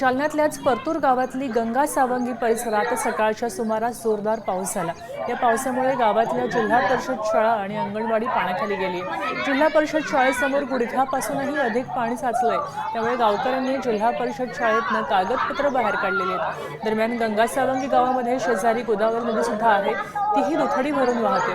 जालन्यातल्याच परतूर गावातली गंगा सावंगी परिसरात सकाळच्या सुमारास जोरदार पाऊस झाला. या पावसामुळे गावातल्या जिल्हा परिषद शाळा आणि अंगणवाडी पाण्याखाली गेली. जिल्हा परिषद शाळेसमोर गुडघ्यापासूनही अधिक पाणी साचलंय. त्यामुळे गावकऱ्यांनी जिल्हा परिषद शाळेतनं कागदपत्र बाहेर काढलेली आहेत. दरम्यान गंगा सावंगी गावामध्ये शेजारी गोदावरी नदी सुद्धा आहे. तीही दुथडी भरून वाहते.